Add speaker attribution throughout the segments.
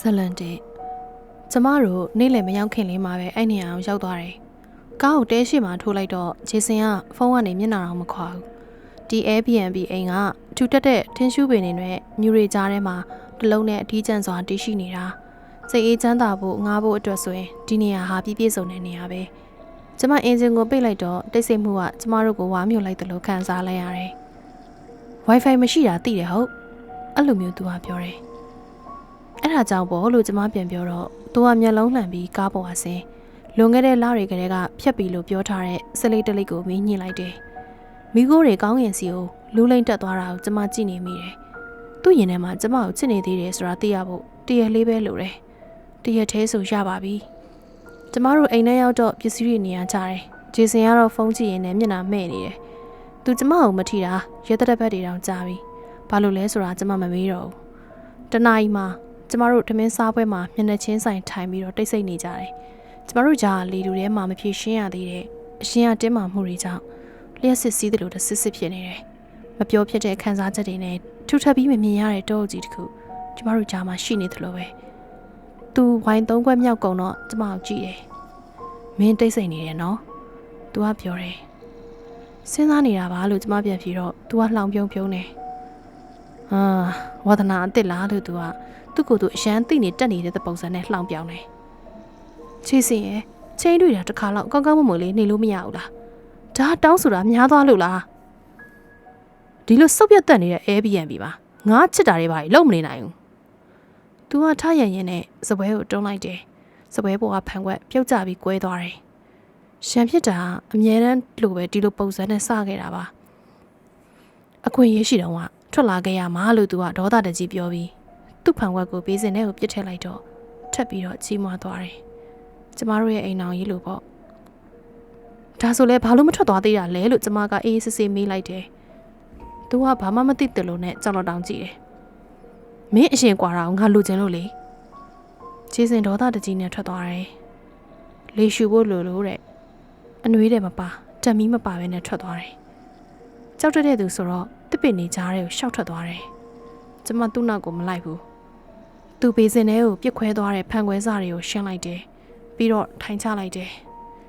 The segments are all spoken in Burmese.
Speaker 1: ဇလန်တေကျမတို့နေ့လည်မရောက်ခင်လေးမှာပဲအဲ့နေရာအောင်ရောက်သွားတယ်။ကားကိုတဲရှိမှထိုးလိုက်တော့ဂျေစင်ကဖုန်းကနေမျက်နှာတော့မခွာဘူး။ဒီ Airbnb အိမ်ကထူတက်တဲ့ထင်းရှူးပင်တွေနဲ့မြူရီကြားထဲမှာတစ်လုံးနဲ့အထီးကျန်စွာတည်ရှိနေတာ။စိတ်အေးချမ်းသာဖို့ငားဖို့အတွက်ဆိုရင်ဒီနေရာဟာပြည့်ပြည့်စုံတဲ့နေရာပဲ။ကျမအင်ဂျင်ကိုပိတ်လိုက်တော့တိတ်ဆိတ်မှုကကျမတို့ကိုဝါမြုပ်လိုက်တယ်လို့ခံစားလိုက်ရတယ်။ Wi-Fi မရှိတာသိတယ်ဟုတ်။အဲ့လိုမျိုးသူကပြောတယ်။ အဲ့ဒါကြောင့်ပေါ့လို့ကျမပြန်ပြောတော့သူကမျက်လုံးလှန်ပြီးကားပေါ်အဆင်းလွန်ခဲ့တဲ့လတွေကလေးကဖြတ်ပြီးလို့ပြောထားတဲ့စလိတ်တလိတ်ကိုမင်းညှိလိုက်တယ်။မိခိုးတွေကောင်းငင်စီကိုလူးလိမ့်တက်သွားတာကိုကျမကြည့်နေမိတယ်။သူ့ရင်ထဲမှာကျမကိုချစ်နေသေးတယ်ဆိုတာသိရဖို့တရလေးပဲလိုတယ်။တရသေးဆိုရပါပြီ။ကျမတို့အိမ်ထဲရောက်တော့ပစ္စည်းတွေနေရာကြတယ်။ဂျေစင်ကတော့ဖုန်းကြည့်ရင်လည်းမျက်နှာမဲ့နေတယ်။သူကျမကိုမထီတာရဲတက်ဘက်တွေတောင်ကြားပြီ။ဘာလို့လဲဆိုတာကျမမမေးတော့ဘူး။တနားကြီးမှာ ကျမတို့ထမင်းစားပွဲမှာမျက်နှာချင်းဆိုင်ထိုင်ပြီးတော့တိတ်ဆိတ်နေကြတယ်။ကျမတို့ကြားလေတူထဲမှာမဖြေရှင်းရသေးတဲ့အရှင်ကတင်းမာမှုတွေကြောင့်လျှက်စစ်စည်းသလိုတစ်စစ်စစ်ဖြစ်နေတယ်။မပြောဖြစ်တဲ့ခံစားချက်တွေနဲ့ထူထပ်ပြီးမမြင်ရတဲ့တောအုပ်ကြီးတစ်ခုကျမတို့ကြားမှာရှိနေသလိုပဲ။ तू ဝိုင်းသုံးခွက်မြောက်ကုန်တော့ကျမကိုကြည့်တယ်။မင်းတိတ်ဆိတ်နေတယ်နော်။ तू ကပြောတယ်။စဉ်းစားနေတာပါလို့ကျမပြန်ဖြေတော့ तू ကလှောင်ပြုံးပြုံးနေ။အာဝါသနာအစ်စ်လားလို့ तू က သူ့ကိုယ်သူအရန်သိနေတက်နေတဲ့ပုံစံနဲ့လှောင်ပြောင်းတယ်။ချေစင်ရဲ့ချင်းတွေ့တာတစ်ခါတော့ကောင်းကောင်းမွန်မွန်လေးနေလို့မရဘူးလား။ဒါတောင်းဆိုတာများသွားလို့လား။ဒီလိုစုပ်ပြတ်တက်နေတဲ့ Airbnb ပါငါချစ်တာတွေပါလုံးမနေနိုင်ဘူး။ तू ကထားရရင်နဲ့စပွဲကိုတွန်းလိုက်တယ်။စပွဲပေါ်ကဖန်ခွက်ပြုတ်ကျပြီးကွဲသွားတယ်။ရှံဖြစ်တာအမြဲတမ်းလိုပဲဒီလိုပုံစံနဲ့စခဲ့တာပါ။အခွင့်အရေးရှိတော့ကထွက်လာခဲ့ရမှာလို့ तू ကဒေါသတကြီးပြောပြီး သူ့ဖန်ဝက်ကိုဘေးစင်ထဲကိုပြစ်ထည့်လိုက်တော့ထပ်ပြီးတော့ကြီးမွားသွားတယ်။ကျမတို့ရဲ့အိမ်အောင်ကြီးလို့ပေါ့။ဒါဆိုလဲဘာလို့မထွက်သွားသေးတာလဲလို့ကျမကအေးစစ်စစ်မေးလိုက်တယ်။သူကဘာမှမသိတယ်လို့နဲ့ကြောင်တော့တောင်ကြည့်တယ်။မင်းအရှင်ကွာတာကိုငါလူချင်လို့လေ။ခြေစင်ဒေါသတကြီးနဲ့ထွက်သွားတယ်။လေရှူဖို့လိုလို့တဲ့အနှွေးတယ်မပါတက်မီးမပါဘဲနဲ့ထွက်သွားတယ်။ကြောက်တက်တဲ့သူဆိုတော့တစ်ပင်နေကြားထဲကိုရှောက်ထွက်သွားတယ်။ကျမသူ့နောက်ကိုမလိုက်ဘူး။ သူ့ဘေးစင်ထဲကိုပြစ်ခွဲသွားတဲ့ဖန်ခွဲစားတွေကိုရှင်းလိုက်တယ်။ပြီးတော့ထိုင်ချလိုက်တယ်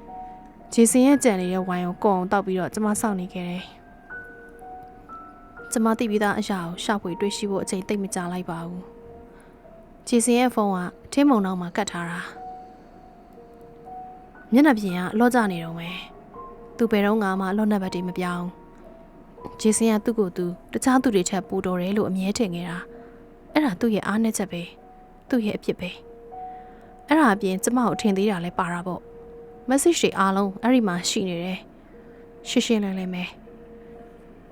Speaker 1: ။ဂျေစင်ရဲ့ကြံနေတဲ့ဝိုင်ကိုကောအောင်တောက်ပြီးတော့ကျမစောင့်နေခဲ့တယ်။ကျမသိပြီးသားအရာကိုရှောက်ဖွေတွေ့ရှိဖို့အချိန်သိပ်မကြာလိုက်ပါဘူး။ဂျေစင်ရဲ့ဖုန်းကထင်းမုံနောက်မှာကတ်ထားတာ။မျက်နှာပြင်ကအလော့ကျနေတော့မယ်။သူဘယ်တော့မှအလော့နံပါတ်တွေမပြောင်း။ဂျေစင်ကသူ့ကိုယ်သူတခြားသူတွေထက်ပိုတော်တယ်လို့အမြဲထင်နေတာ အဲ့ဒါသူ့ရဲ့အားနည်းချက်ပဲသူ့ရဲ့အဖြစ်ပဲအဲ့ဒါအပြင်ကျမကိုထင်သေးတာလဲပါတာပေါ့ message တွေအားလုံးအဲ့ဒီမှာရှိနေတယ်ရှင်းရှင်းလင်းလင်းပဲ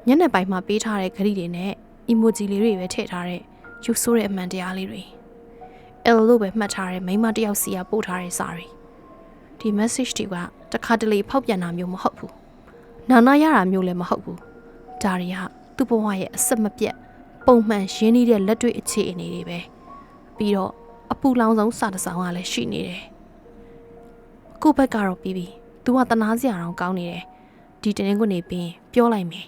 Speaker 1: ညနေပိုင်းမှာပေးထားတဲ့ဂရိတွေနဲ့ emoji လေးတွေပဲထည့်ထားတဲ့ယူဆိုးတဲ့အမှန်တရားလေးတွေ L လို့ပဲမှတ်ထားတဲ့မိန်းမတစ်ယောက်စီကပို့ထားတဲ့စာတွေဒီ message တွေကတခါတလေဖောက်ပြန်တာမျိုးမဟုတ်ဘူးနာနာရတာမျိုးလည်းမဟုတ်ဘူးဒါတွေကသူ့ဘဝရဲ့အဆက်မပြတ် ပုံမှန်ရင်းနှီးတဲ့လက်တွေ့အခြေအနေတွေပဲပြီးတော့အပူလောင်ဆုံးစာတစ်စောင်ကလည်းရှိနေတယ်ကိုယ့်ဘက်ကတော့ပြီးပြီ तू ကတနာစရာတောင်ကောင်းနေတယ်ဒီတင်းကိုနေပြီးပြောလိုက်မယ်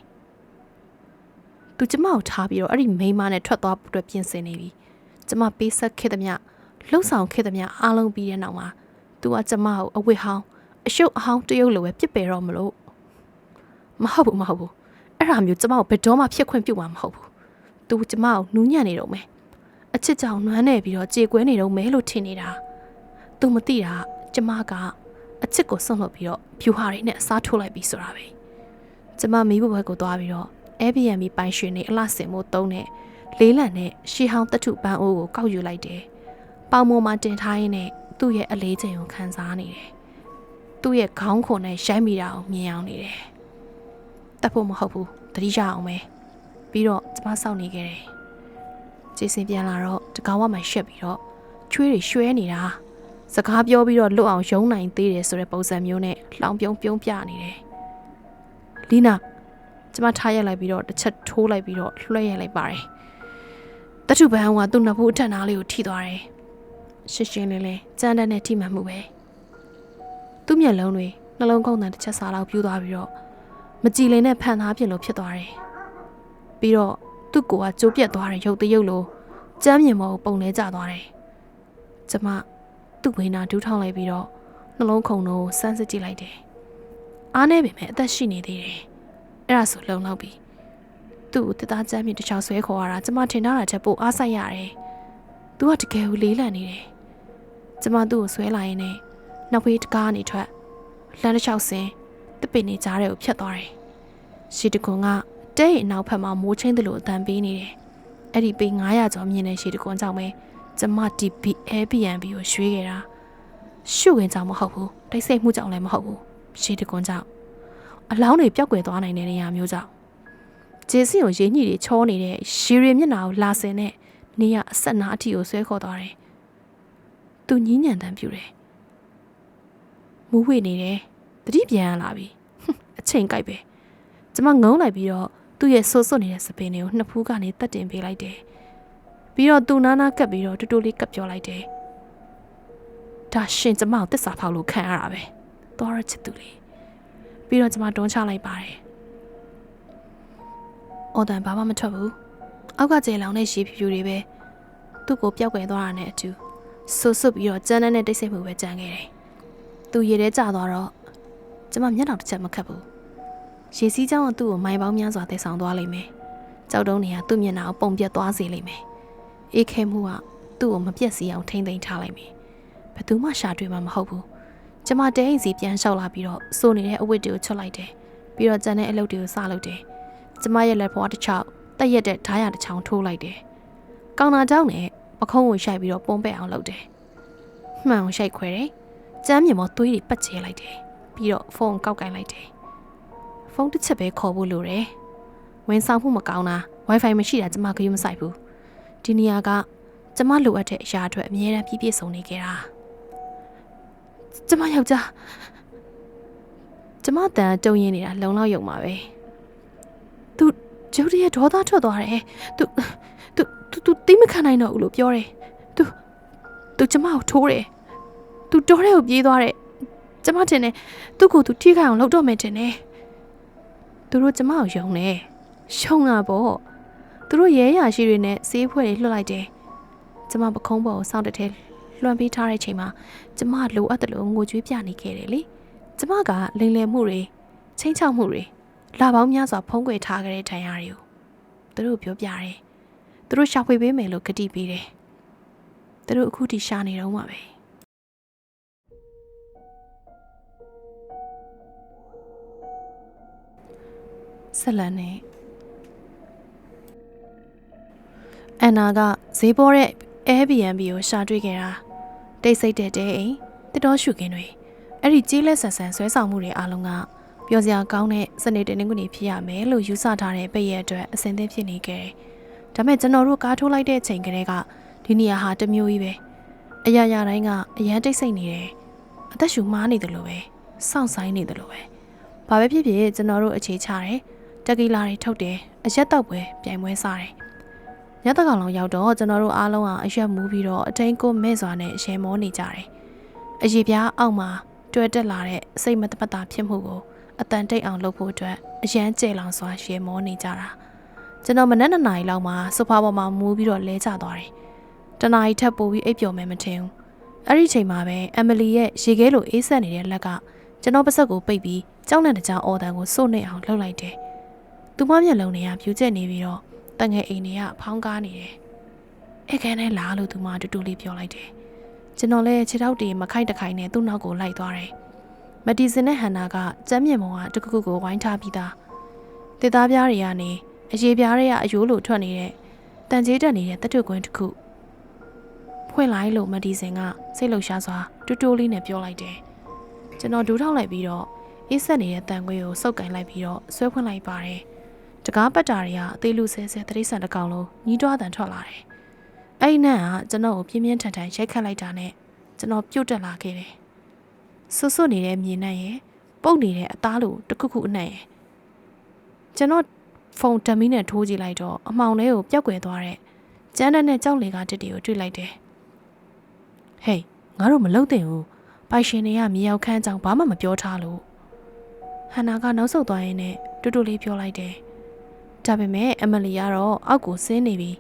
Speaker 1: तू ကျမကိုထားပြီးတော့အဲ့ဒီမိန်းမနဲ့ထွက်သွားဖို့အတွက်ပြင်ဆင်နေပြီကျမပေးဆက်ခဲ့သမျှလှုပ်ဆောင်ခဲ့သမျှအားလုံးပြီးတဲ့နောက်မှာ तू ကကျမကိုအဝတ်ဟောင်းအရှုပ်အဟောင်းတရုပ်လိုပဲပြစ်ပယ်တော့မလို့မဟုတ်ဘူးမဟုတ်ဘူး အဲ့ဒါမျိုးကျမကိုဘယ်တော့မှဖြစ်ခွင့်ပြုမှာမဟုတ်ဘူး။ तू ကျမကိုနူးညံ့နေတော့မယ်။အချစ်ကြောင်နွမ်းနေပြီးတော့ကြေကွဲနေတော့မယ်လို့ထင်နေတာ။ तू မသိတာကျမကအချစ်ကိုဆွန့်လွတ်ပြီးတော့ဖြူဟာတွေနဲ့အစားထိုးလိုက်ပြီးဆိုတာပဲ။ကျမမိဘဘက်ကိုသွားပြီးတော့ Airbnb ပိုင်ရှင်နေအလှဆင်မှုတုံးနဲ့လေးလံနဲ့ရှီဟောင်းတထုပန်းအိုးကိုကောက်ယူလိုက်တယ်။ပေါင်ပေါ်မှာတင်ထားရင်းနဲ့သူ့ရဲ့အလေးချိန်ကိုခံစားနေတယ်။သူ့ရဲ့ခေါင်းခွန်နဲ့ရိုက်မိတာကိုမြင်အောင်နေတယ်။တတ်ဖို့မဟုတ်ဘူးတတိရအောင်ပဲ ပြီးတော့ကျမစောင့်နေခဲ့တယ်ကျေစင်ပြန်လာတော့တကောင်ဝမှရှက်ပြီးတော့ချွေးတွေရွှဲနေတာစကားပြောပြီးတော့လွတ်အောင်ယုံနိုင်သေးတယ်ဆိုတဲ့ပုံစံမျိုးနဲ့လောင်ပြုံးပြုံးပြနေတယ်လီနာကျမထားရက်လိုက်ပြီးတော့တစ်ချက်ထိုးလိုက်ပြီးတော့လွှဲရက်လိုက်ပါတယ်တထုပန်းကသူ့နှစ်ဖူးအထက်နားလေးကိုထိသွားတယ်ရှင်းရှင်းလင်းလင်းကြမ်းတမ်းတဲ့ထိမှန်မှုပဲသူ့မျက်လုံးတွေနှလုံးခုန်တန်တစ်ချက်စားလောက်ပြူးသွားပြီးတော့မကြည်လင်တဲ့ဖန်သားပြင်လို့ဖြစ်သွားတယ်။ ပြီးတော့သူ့ကိုယ်ကကျိုးပြက်သွားတဲ့ရုပ်တရုပ်လိုကြမ်းမြင်မောပုံလဲကျသွားတယ်ကျမသူ့ဝေနာဒူးထောင်းလိုက်ပြီးတော့နှလုံးခုန်တော့စမ်းစစ်ကြည့်လိုက်တယ်အားနေပေမဲ့အသက်ရှိနေသေးတယ်အဲ့ဒါဆိုလုံလောက်ပြီသူ့ကိုတသားချမ်းမြေတစ်ချောင်းဆွဲခေါ်ရတာကျမထင်တာချက်ပိုအားဆိုင်ရတယ်သူကတကယ်ကိုလေးလံနေတယ်ကျမသူ့ကိုဆွဲလာရင်နဲ့နောက်ဖေးတကားနေထွက်လမ်းတစ်လျှောက်စင်တပင်နေကြားတဲ့ကိုဖြတ်သွားတယ်ရှီတကွန်က တဲရဲ့အနောက်ဖက်မှာမိုးချင်းတယ်လို့အတန်ပေးနေတယ်အဲ့ဒီပေ900ကျော်မြင်တဲ့ရှီတကွန်ကြောင့်ပဲကျမဒီ Airbnb ကိုရွှေ့ခဲ့တာရှုဝင်ကြောင်မဟုတ်ဘူးတိတ်ဆိတ်မှုကြောင့်လည်းမဟုတ်ဘူးရှီတကွန်ကြောင့်အလောင်းတွေပျောက်ကွယ်သွားနိုင်တဲ့နေရာမျိုးကြောင့်ဂျေစီကိုရင်းညှိတွေချောနေတဲ့ရှီရီမျက်နှာကိုလာစင်နဲ့နေရအဆက်နာအထီကိုဆွဲခေါ်သွားတယ်သူညင်းညံတမ်းပြူတယ်မူးဝေနေတယ်တတိပြန်ရလာပြီဟွန်းအချိန်ကြိုက်ပဲကျမငုံလိုက်ပြီးတော့ သူ့ရဲ့ဆွတ်ဆွတ်နေတဲ့စပင်တွေကိုနှစ်ဖူးကနေတက်တင်ပေးလိုက်တယ်ပြီးတော့သူ့နားနာကပ်ပြီးတော့တူတူလေးကပ်ပြောလိုက်တယ်ဒါရှင်ကျမကိုတစ္ဆာဖောက်လို့ခံရတာပဲသွားရချစ်သူလေးပြီးတော့ကျမတွန်းချလိုက်ပါတယ်အော်တန်ဘာမှမထွက်ဘူးအောက်ကကျေလောင်တဲ့ရှီဖြူဖြူတွေပဲသူ့ကိုပျောက်ကွယ်သွားတာနဲ့အတူဆွတ်ဆွတ်ပြီးတော့ကြမ်းတဲ့တိတ်ဆိတ်မှုပဲကြံခဲ့တယ်သူရေထဲကျသွားတော့ကျမမျက်နှာတစ်ချက်မခတ်ဘူး ရေစီးကြောင်းကသူ့ကိုမိုင်ပေါင်းများစွာတည်ဆောင်သွားလိမ့်မယ်။ကြောက်တုံးတွေကသူ့မျက်နှာကိုပုံပြတ်သွားစေလိမ့်မယ်။အေးခဲမှုကသူ့ကိုမပြက်စီအောင်ထိမ့်သိမ်းထားလိုက်မယ်။ဘယ်သူမှရှာတွေ့မှာမဟုတ်ဘူး။ကျမတဲအိမ်စီပြန်လျှောက်လာပြီးတော့စိုးနေတဲ့အဝတ်တွေကိုချွတ်လိုက်တယ်။ပြီးတော့ကြံတဲ့အလုပ်တွေကိုစလုပ်တယ်။ကျမရဲ့လက်ဖွားတစ်ချောင်းတက်ရက်တဲ့ဓာရတစ်ချောင်းထိုးလိုက်တယ်။ကောင်နာကြောင့်နဲ့ပခုံးကိုရိုက်ပြီးတော့ပုံပဲ့အောင်လုပ်တယ်။မှန်အောင်ရိုက်ခွဲတယ်။ကျမ်းမြေမောသွေးတွေပတ်ချဲလိုက်တယ်။ပြီးတော့ဖုန်းကောက်ကင်လိုက်တယ်။ ဖုန်းတစ်ချက်ပဲခေါ်ဖို့လိုတယ်ဝင်ဆောင်မှုမကောင်းတာ Wi-Fi မရှိတာကျမကယူမဆိုင်ဘူးဒီနေရာကကျမလိုအပ်တဲ့အရာအတွက်အများအားပြည့်ပြည့်စုံနေခဲ့တာကျမယောက်ျားကျမတန်တုံရင်နေတာလုံလောက်ယုံပါပဲသူကျုပ်ရဲ့ဒေါသထွက်သွားတယ်သူသူသူသူတိမခံနိုင်တော့ဘူး လို့ပြောတယ်သူသူကျမကိုထိုးတယ်သူတော်တဲ့ကိုပြေးသွားတယ်ကျမထင်တယ်သူ့ကိုသူထိခိုက်အောင်လုပ်တော့မယ်ထင်တယ် သူတို့ကျမကိုယုံတယ်ရှုံတာပေါ့သူတို့ရဲရရှိတွေနဲ့စေးဖွဲ့တွေလွှတ်လိုက်တယ်ကျမပခုံးပေါ်ကိုစောင့်တထဲလွှမ်းပေးထားတဲ့ချိန်မှာကျမလိုအပ်တယ်လို့ငိုကြွေးပြနေခဲ့တယ်လေကျမကလိန်လယ်မှုတွေချင်းချောက်မှုတွေလာပေါင်းများစွာဖုံးကွယ်ထားခဲ့တဲ့ထံရတွေကိုသူတို့ပြောပြတယ်သူတို့ရှာဖွေပေးမယ်လို့ကတိပေးတယ်သူတို့အခုထိရှာနေတော့မှာပဲ ဆက်လက်နေအန်နာကဈေးပေါ်တဲ့ Airbnb ကိုရှာတွေ့ခဲ့တာတိတ်ဆိတ်တဲ့တဲအိမ်တတော်ရှုခင်းတွေအဲ့ဒီကြီးလက်ဆန်ဆန်ဆွဲဆောင်မှုတွေအားလုံးကပျော်စရာကောင်းတဲ့စနေတနင်္ဂနွေဖြစ်ရမယ်လို့ယူဆထားတဲ့ပိတ်ရဲ့အတွက်အဆင်သင့်ဖြစ်နေခဲ့တယ်။ဒါပေမဲ့ကျွန်တော်တို့ကားထိုးလိုက်တဲ့အချိန်ကလေးကဒီနေရာဟာတစ်မျိုးကြီးပဲ။အရာရာတိုင်းကအရန်တိတ်ဆိတ်နေတယ်။အသက်ရှူမားနေတယ်လို့ပဲ။စောင့်ဆိုင်နေတယ်လို့ပဲ။ဘာပဲဖြစ်ဖြစ်ကျွန်တော်တို့အခြေချတယ်။ တက်ကီလာတွေထုတ်တယ်။အရက်တော့ပွဲပြိုင်ပွဲစားတယ်။ညတကောင်လောက်ရောက်တော့ကျွန်တော်တို့အားလုံးဟာအရက်မူးပြီးတော့အထိန်ကိုမဲ့စွာနဲ့ရှယ်မောနေကြတယ်။အရေပြားအောက်မှာတွေ့တက်လာတဲ့စိတ်မတပတ်တာဖြစ်မှုကိုအတန်တိတ်အောင်လုပ်ဖို့အတွက်အရန်ကျဲလောင်စွာရှယ်မောနေကြတာကျွန်တော်မနက်နှစ်နာရီလောက်မှာဆိုဖာပေါ်မှာမူးပြီးတော့လဲကျသွားတယ်တနာရီထပ်ပို့ပြီးအိပ်ပျော်မယ်မထင်ဘူးအဲ့ဒီချိန်မှာပဲအမ်မလီရဲ့ရေခဲလိုအေးဆက်နေတဲ့လက်ကကျွန်တော်ပါဆက်ကိုပိတ်ပြီးကြောက်လန့်တကြားအော်တန်ကိုစိုးနေအောင်လှုပ်လိုက်တယ် သူမမျက်လုံးတွေကပြူကျက်နေပြီးတော့တငယ်အိမ်တွေကဖောင်းကားနေတယ်အဲ့ခဲနဲ့လာလို့သူမတူတူလေးပြောလိုက်တယ်ကျွန်တော်လည်းခြေထောက်တွေမခိုက်တခိုင်နဲ့သူ့နောက်ကိုလိုက်သွားတယ်မတီစင်နဲ့ဟန်နာကကျမ်းမြင်မောကတခုခုကိုဝိုင်းထားပြီးသားတစ်သားပြားတွေကနေအရေးပြားတွေကအယိုးလိုထွက်နေတဲ့တန်ကြေးတက်နေတဲ့တထုကွင်းတစ်ခုဖွင့်လိုက်လို့မတီစင်ကစိတ်လှုပ်ရှားစွာတူတူလေးနဲ့ပြောလိုက်တယ်ကျွန်တော်ဒူးထောက်လိုက်ပြီးတော့အေးဆက်နေတဲ့တန်ခွေကိုစုပ်ကင်လိုက်ပြီးတော့ဆွဲဖွင့်လိုက်ပါတယ် တကားပတ်တာတွေကအသေးလူဆဲဆဲတရိษံတစ်ကောင်လုံးညီးတွားတန်ထွက်လာတယ်အဲ့ဒီနန့်ကကျွန်တော်ကိုပြင်းပြင်းထန်ထန်ရိုက်ခတ်လိုက်တာနဲ့ကျွန်တော်ပြုတ်တက်လာခဲ့တယ်ဆွဆွနေတဲ့မြေနှံ့ရဲ့ပုတ်နေတဲ့အသားလိုတစ်ခုခုအနှံ့ရဲ့ကျွန်တော်ဖုန်းတမီးနဲ့ထိုးကြည့်လိုက်တော့အမှောင်ထဲကိုပျောက်ကွယ်သွားတဲ့ကျန်းတဲ့နဲ့ကြောက်လေကတစ်တီကိုတွေ့လိုက်တယ်ဟေးငါတို့မလုံတဲ့ဘူးပိုင်ရှင်တွေကမြေရောက်ခန်းကြောင်ဘာမှမပြောထားလို့ဟန်နာကနောက်ဆုတ်သွားရင်းနဲ့တူတူလေးပြောလိုက်တယ် ဒါပေမဲ့အမလီကတော့အောက်ကိုဆင်းနေပြီ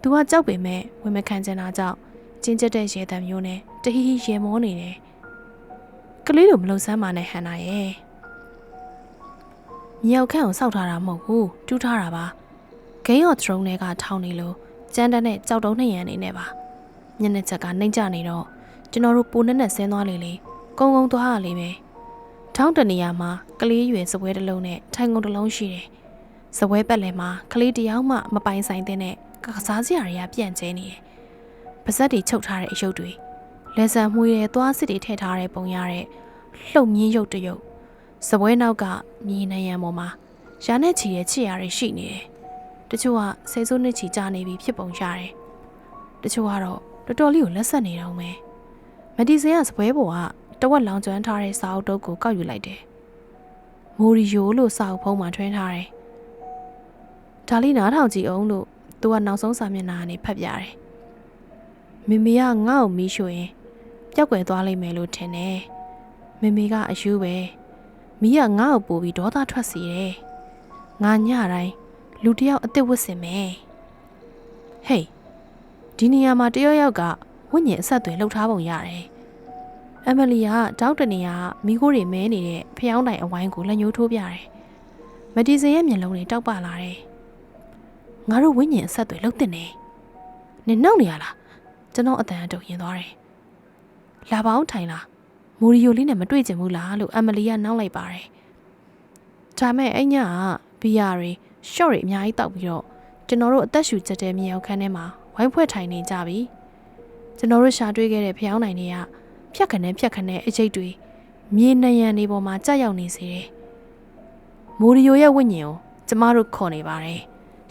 Speaker 1: သူကကြောက်ပေမဲ့ဝင်မခံချင်တာကြောင့်ကျင်းကျက်တဲ့ရေတံမျိုးနဲ့တဟီဟီရေမောနေတယ်ကလေးလိုမလုံဆန်းပါနဲ့ဟန်နာရဲ့မြောက်ခန့်ကိုစောက်ထားတာမဟုတ်ဘူးတူးထားတာပါဂိမ်းရော့ဒရုန်းတွေကထောင်းနေလို့ကျန်းတန်းနဲ့ကြောက်တုံးနှရံနေနေပါညနေချက်ကနှိမ့်ကြနေတော့ကျွန်တော်တို့ပူနဲ့နဲ့ဆင်းသွားလေလေကုန်းကုန်းသွားရလေပဲထောင်းတနေရာမှာကလေးရွယ်စပွဲတစ်လုံးနဲ့ထိုင်ကုန်တစ်လုံးရှိတယ် စပွဲပက်လယ်မှာကလေးတစ်ယောက်မှမပိုင်ဆိုင်တဲ့နဲ့ကစားစရာတွေကပြန့်ကျဲနေတယ်ပါဇက်တွေချုပ်ထားတဲ့အယုတ်တွေလက်ဆံမှုရဲသွားစစ်တွေထည့်ထားတဲ့ပုံရတဲ့လှုပ်မြင်းရုပ်တစ်ရုပ်စပွဲနောက်ကမြေနံရံပေါ်မှာရာနဲ့ချီရဲ့ချစ်ရာတွေရှိနေတယ်တချို့ကဆယ်စုနှစ်ချီကြာနေပြီဖြစ်ပုံရတယ်တချို့ကတော့တော်တော်လေးကိုလက်ဆက်နေတော့မယ်မဒီစင်ကစပွဲပေါ်ကတဝက်လောင်ကျွမ်းထားတဲ့စာအုပ်တုပ်ကိုကောက်ယူလိုက်တယ်မိုရီယိုလို့စာအုပ်ဖုံးမှာထွင်းထားတယ် ဒါလေးနားထောင်ကြည့်အောင်လို့သူကနောက်ဆုံးစာမျက်နှာကနေဖတ်ပြတယ်မေမေကငါ့ကိုမီးရှို့ရင်ပျောက်ကွယ်သွားလိမ့်မယ်လို့ထင်တယ်မေမေကအယူပဲမီးကငါ့ကိုပို့ပြီးဒေါသထွက်စီတယ်ငါညတိုင်းလူတစ်ယောက်အသက်ဝတ်စင်မယ်ဟေးဒီနေရာမှာတယောက်ယောက်ကဝိညာဉ်အဆက်အသွယ်လှုပ်ထားပုံရတယ်အမလီကတောက်တနေရာမိခိုးတွေမဲနေတဲ့ဖျောင်းတိုင်အဝိုင်းကိုလက်ညှိုးထိုးပြတယ်မတီစင်ရဲ့မျက်လုံးတွေတောက်ပလာတယ် ငါတို့ဝိညာဉ်အဆက်အသွယ်လှုပ်တဲ့နေနင်နှောက်နေရလားကျွန်တော်အတန်အတုံရင်သွားတယ်လာပေါင်းထိုင်လားမိုရီယိုလေးနဲ့မတွေ့ကြဘူးလားလို့အမလီကနှောက်လိုက်ပါတယ်ဒါမဲ့အဲ့ညကဘီယာတွေရှော့တွေအများကြီးတောက်ပြီးတော့ကျွန်တော်တို့အသက်ရှူချက်တဲ့မြေအောင်ခန်းထဲမှာဝိုင်းဖွဲ့ထိုင်နေကြပြီကျွန်တော်တို့ရှာတွေ့ခဲ့တဲ့ဖျောင်းနိုင်တွေကဖြက်ခနဲ့ဖြက်ခနဲ့အကျိတ်တွေမြေနှရံနေပေါ်မှာကြာက်ရောက်နေစေတယ်မိုရီယိုရဲ့ဝိညာဉ်ကိုကျမတို့ခေါ်နေပါတယ်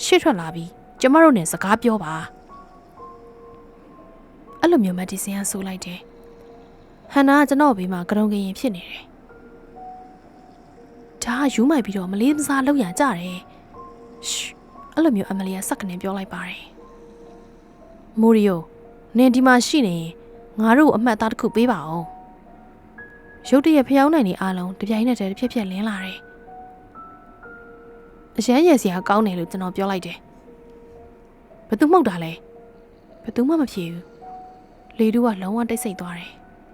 Speaker 1: ရှေ့ထွက်လာပြီးကျမတို့နဲ့စကားပြောပါအဲ့လိုမျိုးမတီစင်ကဆိုလိုက်တယ်ဟန်နာကကျွန်တော်ဘေးမှာကရုံကရင်ဖြစ်နေတယ်ဒါကယူမိုက်ပြီးတော့မလေးမစားလောက်ရကြတယ်ရှ်အဲ့လိုမျိုးအမလီကစက်ကနေပြောလိုက်ပါတယ်မိုရီယိုနင်ဒီမှာရှိနေရင်ငါတို့အမှတ်အသားတစ်ခုပေးပါအောင်ရုတ်တရက်ဖျောင်းနိုင်နေအားလုံးတပြိုင်နက်တည်းတစ်ဖြက်ဖြက်လင်းလာတယ် အရန်ရယ်စရာကောင်းတယ်လို့ကျွန်တော်ပြောလိုက်တယ်ဘသူမှုတ်တာလဲဘသူမှမဖြေဘူးလေတူကလုံးဝတိတ်ဆိတ်သွားတယ်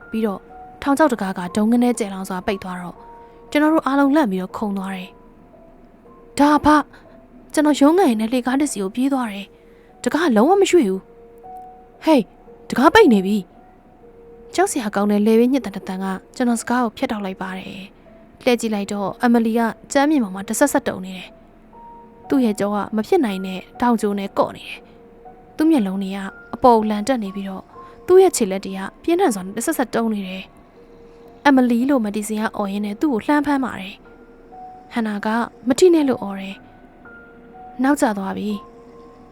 Speaker 1: ပြီးတော့ထောင်ချောက်တကားကဒုံငနဲ့ကျဲလောင်စွာပိတ်သွားတော့ကျွန်တော်တို့အားလုံးလန့်ပြီးတော့ခုန်သွားတယ်ဒါဖကျွန်တော်ရုံးငယ်နဲ့လေကားတစ်စီကိုပြေးသွားတယ်တကားလုံးဝမရွှေ့ဘူးဟေးတကားပိတ်နေပြီကြောက်စရာကောင်းတဲ့လေဝင်းညစ်တဲ့တန်ကကျွန်တော်စကားကိုဖျက်တောက်လိုက်ပါတယ်လှည့်ကြည့်လိုက်တော့အမလီကကျမ်းမြေပေါ်မှာတဆက်ဆက်တုံနေတယ် သူ့ရဲ့ကြောကမဖြစ်နိုင်တဲ့တောင်ကျိုးနဲ့ကော့နေတယ်သူ့မျက်လုံးတွေကအပေါ်လန်တက်နေပြီးတော့သူ့ရဲ့ခြေလက်တွေကပြင်းထန်စွာနဲ့တဆက်ဆက်တုံနေတယ်အမလီလို့မတီစင်ကအော်ရင်းနဲ့သူ့ကိုလှမ်းဖမ်းပါတယ်ဟန်နာကမတိနဲ့လို့အော်တယ်နောက်ကျသွားပြီ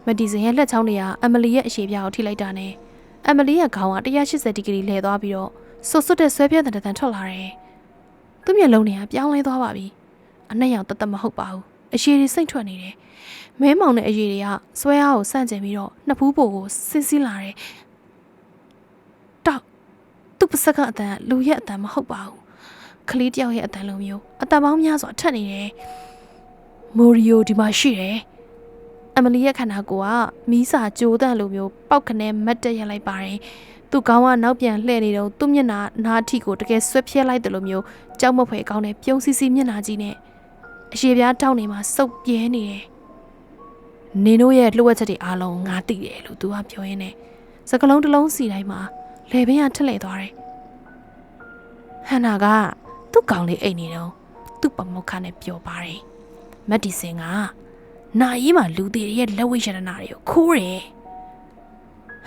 Speaker 1: မတီစင်ရဲ့လက်ချောင်းတွေကအမလီရဲ့အရှိပြားကိုထိလိုက်တာနဲ့အမလီရဲ့ခေါင်းက180ဒီဂရီလှည့်သွားပြီးတော့ဆွတ်ဆွတ်တဲ့ဆွဲပြတ်တဲ့တန်ထွက်လာတယ်သူ့မျက်လုံးတွေကပြောင်းလဲသွားပါပြီအနက်ရောင်တသက်မဟုတ်ပါဘူး အရှိတွေစိတ်ထွက်နေတယ်မဲမောင်တဲ့အရေးတွေကဆွဲအားကိုဆန့်ကျင်ပြီးတော့နှစ်ဖူးပိုကိုဆင်းဆင်းလာတယ်တောက်သူ့ပစကအတန်လူရဲ့အတန်မဟုတ်ပါဘူးကလေးတယောက်ရဲ့အတန်လိုမျိုးအတန်ပေါင်းများစွာထက်နေတယ်မိုရီယိုဒီမှာရှိတယ်အမလီရဲ့ခန္ဓာကိုယ်ကမီးစာကြိုးတန့်လိုမျိုးပောက်ခနဲမတ်တက်ရလိုက်ပါတယ်သူ့ကောင်းကနောက်ပြန်လှည့်နေတော့သူ့မျက်နှာနားအထိကိုတကယ်ဆွဲဖြဲလိုက်တယ်လို့မျိုးကြောက်မဖွယ်ကောင်းတဲ့ပြုံးစီစီမျက်နှာကြီးနဲ့ အရှိပြားတောင်းနေမှာစုပ်ပြဲနေတယ်နင်တို့ရဲ့လှုပ်ဝက်ချက်တွေအားလုံးငါသိတယ်လို့သူကပြောရင်းနဲ့စကလုံးတစ်လုံးစီတိုင်းမှာလေပင်ကထက်လှည့်သွားတယ်ဟန်နာကသူ့ကောင်လေးအိတ်နေတော့သူ့ပမုတ်ခနဲ့ပျော်ပါတယ်မက်ဒီစင်ကနာရီမှာလူသေးရဲ့လက်ဝိရတနာတွေကိုခိုးတယ်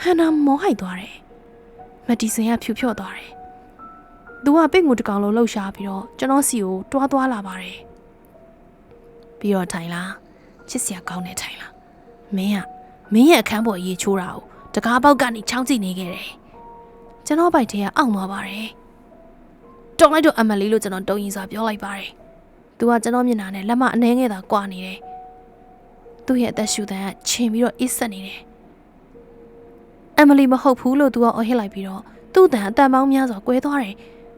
Speaker 1: ဟန်နာမောဟိုက်သွားတယ်မက်ဒီစင်ကဖြူဖြော့သွားတယ်သူကပိတ်ငူတစ်ကောင်လုံးလှုပ်ရှားပြီးတော့ကျွန်တော်စီကိုတွားသွားလာပါတယ် ပြီးတော့ထိုင်လားချစ်စရာကောင်းတဲ့ထိုင်လားမင်းကမင်းရဲ့အခန်းပေါ်ရေချိုးတာကိုတကားပေါက်ကနေချောင်းကြည့်နေခဲ့တယ်ကျွန်တော်ဘိုက်ထဲကအောင့်သွားပါတယ်တော်လိုက်တော့အမလီလို့ကျွန်တော်တုံရင်စာပြောလိုက်ပါတယ်သူကကျွန်တော်မျက်နှာနဲ့လက်မအနှဲငယ်သာကွာနေတယ်သူ့ရဲ့အသက်ရှူတန်းကချိန်ပြီးတော့အေးဆက်နေတယ်အမလီမဟုတ်ဘူးလို့သူကအော်ဟစ်လိုက်ပြီးတော့သူ့တန်အတန်ပေါင်းများစွာကွဲသွားတယ်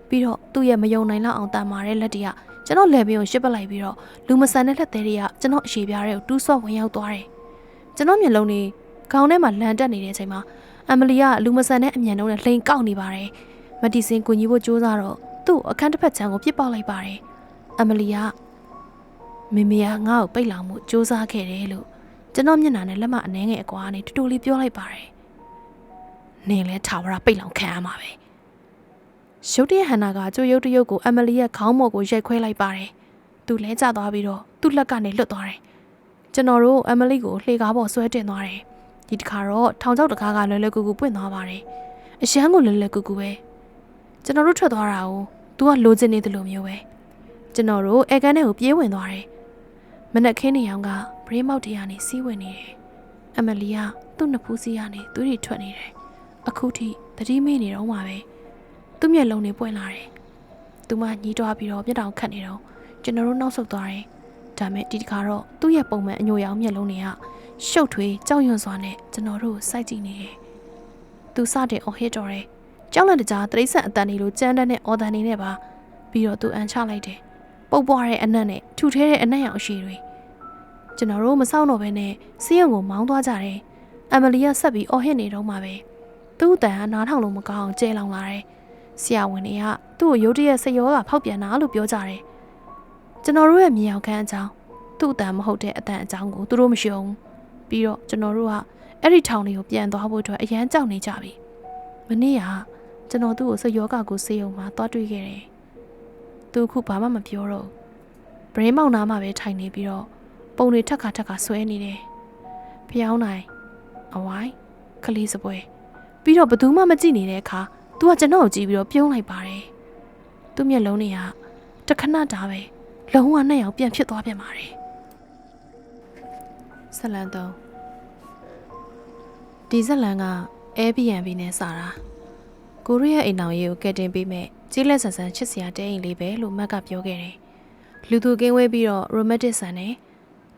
Speaker 1: ပြီးတော့သူ့ရဲ့မယုံနိုင်လောက်အောင်တန်မာတဲ့လက်တွေက ကျွန်တော်လက်ပင်ကိုရှစ်ပတ်လိုက်ပြီးတော့လူမဆန်တဲ့လက်သေးတွေကကျွန်တော်အရှိပြားတွေကိုတူးဆော့ဝင်ရောက်သွားတယ်ကျွန်တော်မျက်လုံးတွေခေါင်းထဲမှာလန်တက်နေတဲ့အချိန်မှာအမလီကလူမဆန်တဲ့အမြန်နှုန်းနဲ့လှိန်ကောက်နေပါတယ်မတီစင်ကူညီဖို့ကြိုးစားတော့သူ့အခန်းတစ်ဖက်ခြမ်းကိုပြစ်ပေါက်လိုက်ပါတယ်အမလီကမေမေကငါ့ကိုပိတ်လောင်မှုကြိုးစားခဲ့တယ်လို့ကျွန်တော်မျက်နှာနဲ့လက်မအနှဲငယ်အကွာနဲ့တူတူလေးပြောလိုက်ပါတယ်နင်လဲထာဝရပိတ်လောင်ခံရမှာပဲ ရုတ်တရက်ဟန်နာကကြိုးရုပ်တရုပ်ကိုအမလီရဲ့ခေါင်းမော်ကိုရိုက်ခွဲလိုက်ပါတယ်သူလဲကျသွားပြီးတော့သူ့လက်ကနေလွတ်သွားတယ်ကျွန်တော်တို့အမလီကိုလှေကားပေါ်ဆွဲတင်သွားတယ်ဒီတစ်ခါတော့ထောင်ချောက်တကားကလွယ်လွယ်ကူကူပွင့်သွားပါတယ်အရန်ကိုလွယ်လွယ်ကူကူပဲကျွန်တော်တို့ထွက်သွားတာကိုသူကလိုချင်နေတယ်လို့မျိုးပဲကျွန်တော်တို့အဲကန်ထဲကိုပြေးဝင်သွားတယ်မနက်ခင်းနေအောင်ကဘရေးမောက်တရားနေစီးဝင်နေတယ်အမလီကသူ့နှစ်ဖူးစီးကနေသူတွေထွက်နေတယ်အခုထိသတိမေ့နေတော့မှပဲ သူ့မျက်လုံးတွေပွင့်လာတယ်သူမညှီးတွားပြီးတော့မျက်တောင်ခတ်နေတော့ကျွန်တော်တို့နောက်ဆုတ်သွားတယ်ဒါမဲ့ဒီတစ်ခါတော့သူ့ရဲ့ပုံမှန်အညိုရောင်မျက်လုံးတွေကရှုပ်ထွေးကြောက်ရွံ့စွာနဲ့ကျွန်တော်တို့ကိုစိုက်ကြည့်နေတယ်သူစတဲ့အော်ဟစ်တော်တယ်ကြောက်လန့်တကြားတရိษံအတန်တွေလိုကြမ်းတမ်းတဲ့အော်တန်တွေနဲ့ပါပြီးတော့သူအန်ချလိုက်တယ်ပုတ်ပွားတဲ့အနက်နဲ့ထူထဲတဲ့အနက်ရောင်အရှိတွေကျွန်တော်တို့မဆောက်တော့ဘဲနဲ့စီးရုံကိုမောင်းသွားကြတယ်အမလီကဆက်ပြီးအော်ဟစ်နေတော့မှပဲသူ့အတန်ကနားထောင်လို့မကောင်းအောင်ကျဲလောင်လာတယ် ဆရာဝန်တွေကသူ့ကိုရုတ်တရက်စိတ်ရောဂါဖောက်ပြန်တာလို့ပြောကြတယ်ကျွန်တော်တို့ရဲ့မြေအောင်ခန်းအကြောင်းသူ့အတန်မဟုတ်တဲ့အတန်အကြောင်းကိုသူတို့မရှုံဘူးပြီးတော့ကျွန်တော်တို့ကအဲ့ဒီထောင်လေးကိုပြန်သွားဖို့အတွက်အရန်ကြောက်နေကြပြီမနေ့ကကျွန်တော်သူ့ကိုစိတ်ယောဂကိုဆေးရုံမှာသွားတွေ့ခဲ့တယ်သူအခုဘာမှမပြောတော့ဘရင်းမောင်နာမှာပဲထိုင်နေပြီးတော့ပုံတွေထက်ခါထက်ခါဆွဲနေတယ်ဖျောင်းနိုင်အဝိုင်းကလေးစပွဲပြီးတော့ဘသူမှမကြည့်နေတဲ့အခါ သူကကျွန်တော်ကိုကြည့်ပြီးတော့ပြုံးလိုက်ပါတယ်သူ့မျက်လုံးတွေကတခဏတာပဲလုံးဝနဲ့အောင်ပြန်ဖြစ်သွားပြန်ပါတယ်ဆက်လန်တော့ဒီဇက်လန်က Airbnb နဲ့စတာကိုရီးယားအိမ်အောင်ရေးကိုကဲတင်ပေးမဲ့ကြီးလက်ဆန်ဆန်ချစ်စရာတဲအိမ်လေးပဲလို့မက်ကပြောခဲ့တယ်လူသူကင်းဝဲပြီးတော့ romantic ဆန်နဲ့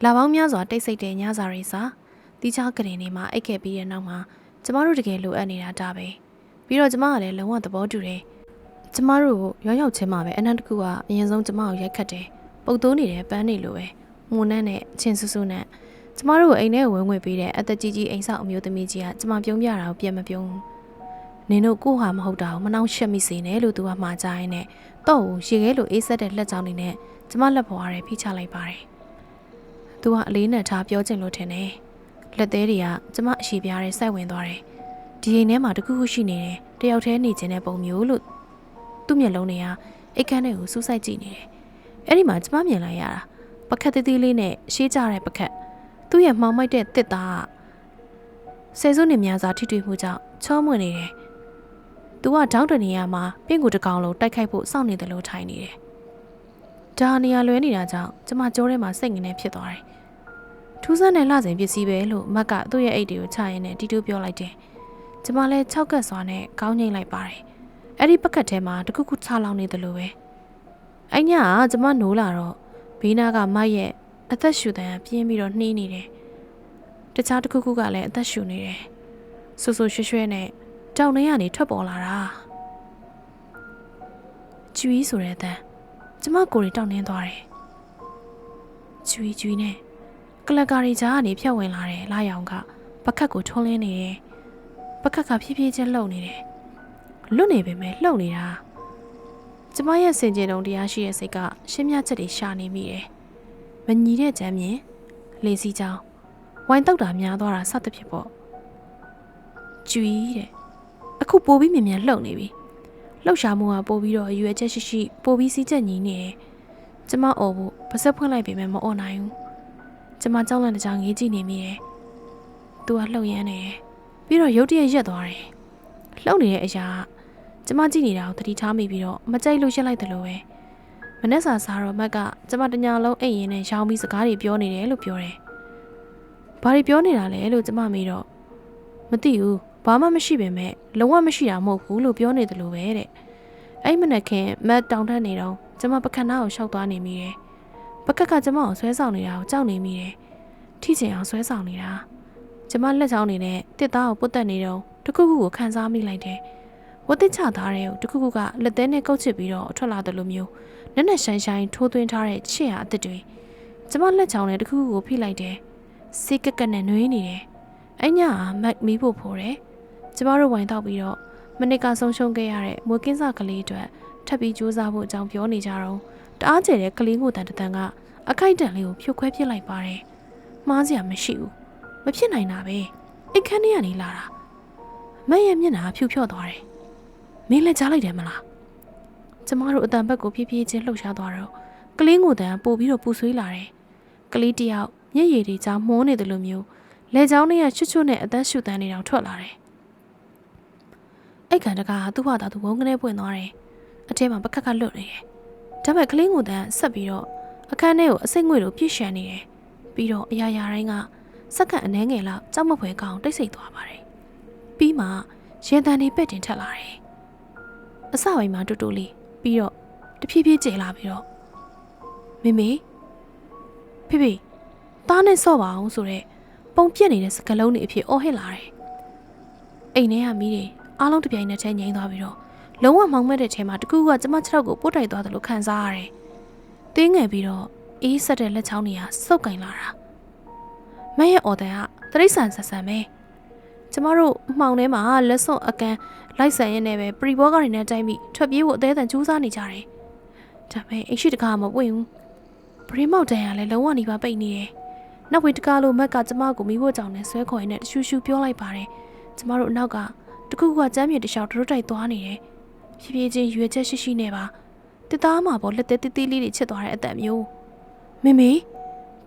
Speaker 1: လာပေါင်းများစွာတိတ်ဆိတ်တဲ့ညစာရိစာတီးခြားကရင်နေမှာအိတ်ခဲ့ပြီးတဲ့နောက်မှာကျမတို့တကယ်လိုအပ်နေတာဒါပဲ ပြီးတော့ကျမကလည်းလုံးဝသဘောတူတယ်ကျမတို့ရောက်ရောက်ချင်းမှာပဲအနန္တကူကအရင်ဆုံးကျမကိုရိုက်ခတ်တယ်ပုတ်သိုးနေတဲ့ပန်းနေလိုပဲမွန်နဲ့နဲ့ချင်းဆူဆူနဲ့ကျမတို့ကိုအိမ်ထဲဝင်ဝင်ပေးတဲ့အသက်ကြီးကြီးအိမ်ဆောက်အမျိုးသမီးကြီးကကျမပြုံးပြတာကိုပြန်မပြုံးဘူးနင်တို့ကိုဟာမဟုတ်တာကိုမနှောင့်ရှက်မိစေနဲ့လို့သူကမှားကြရင်းနဲ့တော့ရေခဲလိုအေးဆက်တဲ့လက်ချောင်းတွေနဲ့ကျမလက်ပေါ်ရဲဖိချလိုက်ပါတယ်သူကအလေးနဲ့ထားပြောချင်လို့ထင်တယ်လက်သေးတွေကကျမအရှိပြားတဲ့စိုက်ဝင်သွားတယ် ဒီအိမ်ထဲမှာတခုခုရှိနေတယ်တယောက်တည်းနေခြင်းတဲ့ပုံမျိုးလို့သူ့မျက်လုံးတွေကအိတ်ခမ်းတွေကိုစူးစိုက်ကြည့်နေတယ်အဲ့ဒီမှာကျမမြင်လိုက်ရတာပကတ်သေးသေးလေးနဲ့ရှေးကြတဲ့ပကတ်သူ့ရဲ့မှောင်မိုက်တဲ့တစ်သားကဆယ်စုနှစ်များစွာထိတွေ့မှုကြောင့်ချောမွေ့နေတယ်။သူကဒေါင်းတနေရာမှာပင့်ကူတကောင်လုံးတိုက်ခိုက်ဖို့စောင့်နေတယ်လို့ထိုင်နေတယ်။ဒါနေရာလွဲနေတာကြောင့်ကျမကြောထဲမှာစိတ်ငနေဖြစ်သွားတယ်။ထူးဆန်းတဲ့လှစဉ်ပစ္စည်းပဲလို့မက်ကသူ့ရဲ့အိတ်တွေကိုချရင်းနဲ့တီတူပြောလိုက်တယ်။ ကျမလည်း၆ကက်စွာနဲ့ကောင်းငိမ့်လိုက်ပါတယ်။အဲ့ဒီပကတ်ထဲမှာတခုခုချလောင်နေတယ်လို့ပဲ။အဲ့ညကကျမနိုးလာတော့ဘေးနားကမိုက်ရဲ့အသက်ရှူတန်ပြင်းပြီးတော့နှီးနေတယ်။တခြားတစ်ခုခုကလည်းအသက်ရှူနေတယ်။ဆူဆူရွှဲရွှဲနဲ့တောင်ထဲကနေထွက်ပေါ်လာတာ။ကျွီးဆိုတဲ့အတန်ကျမကိုယ်ရီတောင်းနှင်းသွားတယ်။ကျွီးကျွီးနဲ့ကလကာရီကြားကနေဖြတ်ဝင်လာတယ်လာရောင်ကပကတ်ကိုထုံးလင်းနေတယ်။ ပကတ်ကဖြည်းဖြည်းချင်းလှုပ်နေတယ်။လွတ်နေပေမဲ့လှုပ်နေတာ။ကျမရဲ့စင်ကြယ်တုံတရားရှိတဲ့စိတ်ကရှင်းမြချက်တွေရှာနေမိတယ်။မညီတဲ့ကြမ်းမြင်လေစီချောင်းဝိုင်းတောက်တာများသွားတာစသဖြင့်ပေါ့ကျွီးတဲ့အခုပိုပြီးမြင်မြန်လှုပ်နေပြီလှုပ်ရှားမှုကပိုပြီးတော့ရွယ်ချက်ရှိရှိပိုပြီးစီးချက်ညီနေတယ်ကျမអော်ဖို့ပါဆက်ဖွင့်လိုက်ပေမဲ့မអော်နိုင်ဘူးကျမကြောက်လန့်တကြားငေးကြည့်နေမိတယ်သူကလှုပ်ရမ်းနေတယ် ပြီးတော့ရုတ်တရက်ရက်သွားတယ်လှုပ်နေတဲ့အရာကျမကြည့်နေတာကိုသတိထားမိပြီးတော့မကြိုက်လို့ရက်လိုက်တယ်လို့ပဲမနေ့စာစားတော့မက်ကကျမတညာလုံးအိမ်ရင်နဲ့ရောင်းပြီးစကားတွေပြောနေတယ်လို့ပြောတယ်။ဘာတွေပြောနေတာလဲလို့ကျမမေးတော့မသိဘူးဘာမှမရှိပေမဲ့လုံးဝမရှိတာမဟုတ်ဘူးလို့ပြောနေတယ်လို့ပဲတဲ့။အဲ့မနက်ခင်းမက်တောင်ထက်နေတော့ကျမပကနာကိုရှောက်သွားနေမိတယ်။ပကက်ကကျမကိုဆွဲဆောင်နေတာကိုကြောက်နေမိတယ်။ထိချင်အောင်ဆွဲဆောင်နေတာ။ ကျမလက်ချောင်းနေနဲ့တစ်သားကိုပုတ်တက်နေတော့တခုခုကိုခံစားမိလိုက်တယ်။ဝတ်တစ်ချသားတဲ့ကိုတခုခုကလက်သေးနဲ့ကုတ်ချစ်ပြီးတော့ထွက်လာတယ်လို့မျိုးနက်နက်ရှိုင်းရှိုင်းထိုးသွင်းထားတဲ့ချစ်ရအသစ်တွေကျမလက်ချောင်းနဲ့တခုခုကိုဖိလိုက်တယ်စိတ်ကက်ကက်နဲ့နှွေးနေတယ်အဲ့ညကမက်မီးဖို့ဖိုးတယ်ကျကျမတို့ဝိုင်းတော့ပြီးတော့မနစ်ကဆုံးရှုံးခဲ့ရတဲ့မွေးကင်းစကလေးအတွက်ထပ်ပြီးစူးစမ်းဖို့အကြောင်းပြောနေကြတော့တအားကျယ်တဲ့ကလေးငိုတန်တန်ကအခိုက်အတန့်လေးကိုဖြိုခွဲပစ်လိုက်ပါတယ်။မှားစရာမရှိဘူး။ မဖြစ်နိုင်တာပဲ။အိတ်ခမ်းထဲကနေလာတာ။မက်ရဲ့မျက်နှာဖြူဖြော့သွားတယ်။မင်းလည်းကြားလိုက်တယ်မလား။ကျမတို့အတန်ဘက်ကိုဖြည်းဖြည်းချင်းလှုပ်ရှားသွားတော့ကလေးငိုတန်ပို့ပြီးတော့ပူဆွေးလာတယ်။ကလေးတယောက်မျက်ရည်တွေကြားမှုန်းနေတယ်လို့မျိုးလေချောင်းထဲကချွတ်ချွတ်နဲ့အသက်ရှူတန်းနေတောင်ထွက်လာတယ်။အိတ်ကန်တကားကသူ့ဘာသာသူဝုန်းကနေပွင့်သွားတယ်။အထဲမှာပကတ်ကလွတ်နေတယ်။ဒါပေမဲ့ကလေးငိုတန်ဆက်ပြီးတော့အခန်းထဲကိုအစိတ်ငွေလိုပြည့်ရှံနေတယ်။ပြီးတော့အရာရာတိုင်းက စက္ကန့်အနှဲငယ်လောက်ကြောက်မဖွယ်ကောင်းတိတ်ဆိတ်သွားပါတယ်။ပြီးမှရင်တန်တွေပက်တင်ထက်လာတယ်။အစပိုင်းမှာတူတူလေးပြီးတော့တဖြည်းဖြည်းကျေလာပြီးတော့မေမေဖေဖေတားနဲ့ဆော့ပါအောင်ဆိုတော့ပုံပြက်နေတဲ့စကလုံးတွေအဖြစ်အော်ဟစ်လာတယ်။အိမ်ထဲကမိတွေအားလုံးတစ်ပြိုင်နက်တည်းငြိမ်သွားပြီးတော့လုံးဝမောင်မက်တဲ့ထဲမှာတကူကကျမခြေထောက်ကိုပို့တိုက်သွားတယ်လို့ခံစားရတယ်။တင်းငယ်ပြီးတော့အေးဆက်တဲ့လက်ချောင်းတွေကစုပ်ကင်လာတာ။ မရဲ့အော်တန်ကတရိษံဆက်ဆံပဲ။ကျမတို့မှောင်ထဲမှာလက်စွပ်အကန်လိုက်ဆန်ရင်းနဲ့ပဲပရီဘောကနေနဲ့တိုက်ပြီးထွက်ပြေးဖို့အသေးအံကြိုးစားနေကြတယ်။ဒါပေမဲ့အိရှိတကားမပွင့်ဘူး။ပရီမောက်တန်ကလည်းလုံးဝနေပါပိတ်နေတယ်။နောက်ဝေတကားလို့မက်ကကျမကိုမိဖို့ကြောင့်နဲ့ဆွဲခေါ်ရင်းနဲ့တရှူရှူပြောလိုက်ပါတယ်။ကျမတို့အနောက်ကတခုခုကကျမ်းမြေတလျှောက်တရုတ်တိုက်သွားနေတယ်။ဖြည်းဖြည်းချင်းရွေချက်ရှိရှိနဲ့ပါ။တစ်သားမှာပေါ်လက်သေးသေးသေးလေးတွေချစ်သွားတဲ့အသက်မျိုး။မေမေ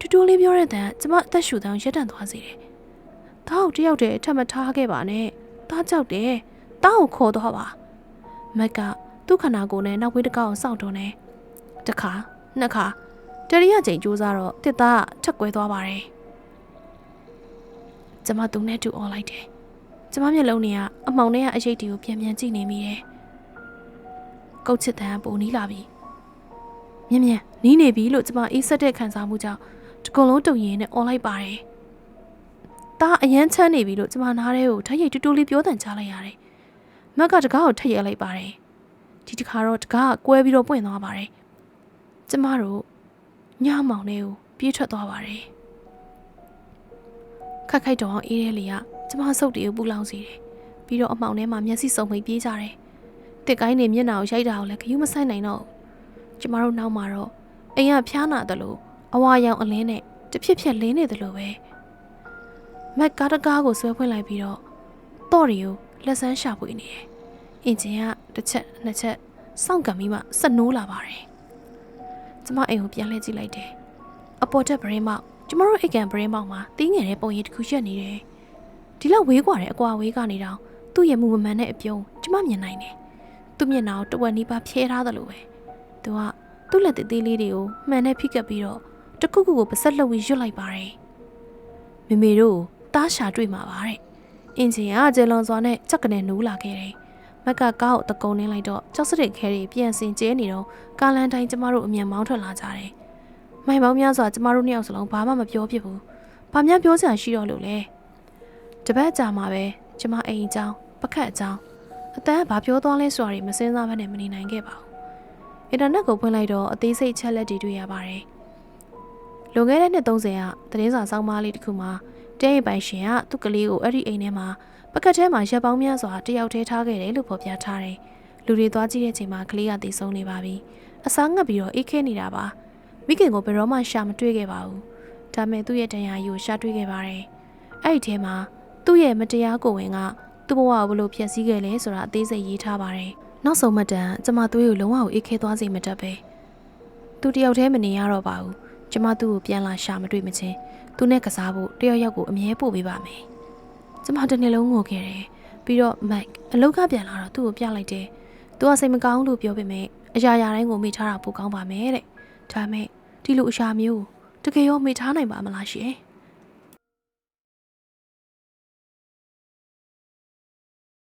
Speaker 1: တူတူလေးပြောတဲ့တန်ကျမအသက်ရှူတန်းရက်တန့်သွားစေတယ်။ဒါ့ကိုတယောက်တည်းအထက်မထားခဲ့ပါနဲ့။ဒါကြောက်တယ်။တားကိုခေါ်သွားပါ။မက်ကသူ့ခန္ဓာကိုယ်နဲ့နောက်ဝေးတစ်ကောက်ကိုစောင့်တုံးနေ။တစ်ခါနှစ်ခါတရိယချိန်ကြိုးစားတော့တစ်သားကထက်ကွဲသွားပါတယ်။ကျမသူနဲ့တူអော်လိုက်တယ်။ကျမမျက်လုံးတွေကအမှောင်ထဲကအရေးတီကိုပြန်ပြန်ကြည့်နေမိတယ်။ကုတ်ချစ်တန်းပုံနီးလာပြီ။မြင်မြန်နီးနေပြီလို့ကျမအေးဆက်တဲ့ခံစားမှုကြောင့် တကုံလုံးတုံရင်နဲ့អော်လိုက်ပါတယ်။ဒါအရန်ချမ်းနေပြီလို့ကျမနားထဲကိုထရိတ်တူတူလေးပြောတန်ချလိုက်ရတယ်။မက်ကတကားကိုထည့်ရလိုက်ပါတယ်။ဒီတခါတော့တကားကကွဲပြီးတော့ပွင့်သွားပါတယ်။ကျမတို့ညမောင်လေးကိုပြေးထွက်သွားပါတယ်ခက်ခိုက်တော်အောင်အေးတဲ့လေကကျမဆုပ်တွေကိုပူလောင်စေတယ်ပြီးတော့အမောင်ထဲမှာမျက်စိစုံမိတ်ပြေးကြတယ်တစ်ကိုင်းနေမျက်နှာကိုရိုက်တာကိုလည်းခရူးမဆိုင်နိုင်တော့ကျမတို့နောက်မှာတော့အိမ်ကဖျားနာတယ်လို့ အဝါရောင်အလင်းနဲ့တဖြစ်ဖြစ်လင်းနေတယ်လို့ပဲမက်ကားတကားကိုဆွဲဖွင့်လိုက်ပြီးတော့တော့ရီကိုလက်ဆန်းရှာဖွေနေတယ်အင်ဂျင်ကတစ်ချက်နှစ်ချက်စောင့်ကံပြီးမှဆက်နိုးလာပါတယ်ကျမအိမ်ကိုပြန်လှည့်ကြည့်လိုက်တယ်။အပေါ်တက်ဗရင်မောက်ကျမတို့အိတ်ကန်ဗရင်မောက်မှာတင်းငယ်တဲ့ပုံရိပ်တစ်ခုရက်နေတယ်။ဒီလောက်ဝေးกว่าတဲ့အကွာဝေးကနေတောင်သူ့ရဲ့မူမမှန်တဲ့အပြုံးကျမမြင်နိုင်တယ်။သူ့မျက်နှာကိုတဝက်နီးပါးဖြဲထားတယ်လို့ပဲ။သူကသူ့လက်သေးသေးလေးတွေကိုမှန်နဲ့ဖိကပ်ပြီးတော့ တခုခုကိုပါဆက်လှုပ်ပြီးရွတ်လိုက်ပါတယ်။မေမေတို့တားရှာတွေ့မှာပါတဲ့အင်ဂျင်ကဂျယ်လွန်စွာနဲ့ချက်ကနေနိုးလာခဲ့တယ်။မက်ကကားကိုတကုံနှင်းလိုက်တော့ကြောက်စတဲ့ခဲတွေပြန်စင်ကျဲနေတော့ကားလန်တိုင်းကျမတို့အမြန်မောင်းထွက်လာကြတယ်။မိုင်ပေါင်းများစွာကျမတို့နှစ်ယောက်စလုံးဘာမှမပြောဖြစ်ဘူး။ဘာမှပြောစရာရှိတော့လို့လဲ။တပတ်ကြာမှပဲကျမအိမ်အကြောင်းပခတ်အကြောင်းအတန်းဘာပြောသွားလဲဆိုတာတွေမစင်းစားဘဲနဲ့မနေနိုင်ခဲ့ပါဘူး။အင်တာနက်ကိုဖွင့်လိုက်တော့အသေးစိတ်ချက်လက်တွေတွေ့ရပါတယ်။ လွန်ခဲ့တဲ့နှစ်30ကသတင်းစာစောင်းပါးလေးတစ်ခုမှာတဲရိပ်ပိုင်ရှင်ကသူ့ကလေးကိုအဲ့ဒီအိမ်ထဲမှာပကတ်ထဲမှာရက်ပေါင်းများစွာတယောက်တည်းထားခဲ့တယ်လို့ဖော်ပြထားတယ်။လူတွေသွားကြည့်တဲ့အချိန်မှာကလေးကတည်ဆုံးနေပါပြီ။အစားငတ်ပြီးတော့အိတ်ခဲနေတာပါ။မိခင်ကိုဘယ်တော့မှရှာမတွေ့ခဲ့ပါဘူး။ဒါပေမဲ့သူ့ရဲ့တရားကြီးကိုရှာတွေ့ခဲ့ပါတယ်။အဲ့ဒီထဲမှာသူ့ရဲ့မတရားကိုဝင်ကသူ့ဘဝကိုဘယ်လိုဖျက်ဆီးခဲ့လဲဆိုတာအသေးစိတ်ရေးထားပါတယ်။နောက်ဆုံးမှတ်တမ်းကျမသွေးကိုလုံးဝအိတ်ခဲသွားစေမတတ်ပဲ။သူတယောက်တည်းမနေရတော့ပါဘူး။ ကျမသူ့ကိုပြန်လာရှာမတွေ့မချင်းသူနဲ့ကစားဖို့တယောက်ယောက်ကိုအမြဲပို့ပေးပါမယ်။ကျမတစ်နေ့လုံးငိုခဲ့တယ်။ပြီးတော့ Mike အလောက်ကပြန်လာတော့သူ့ကိုပြလိုက်တယ်။သူကစိတ်မကောင်းလို့ပြောပေမဲ့အရာရာတိုင်းကိုမေ့ထားတာပိုကောင်းပါမယ်တဲ့။ဒါပေမဲ့ဒီလိုအရာမျိုးတကယ်ရောမေ့ထားနိုင်ပါမလားရှင်။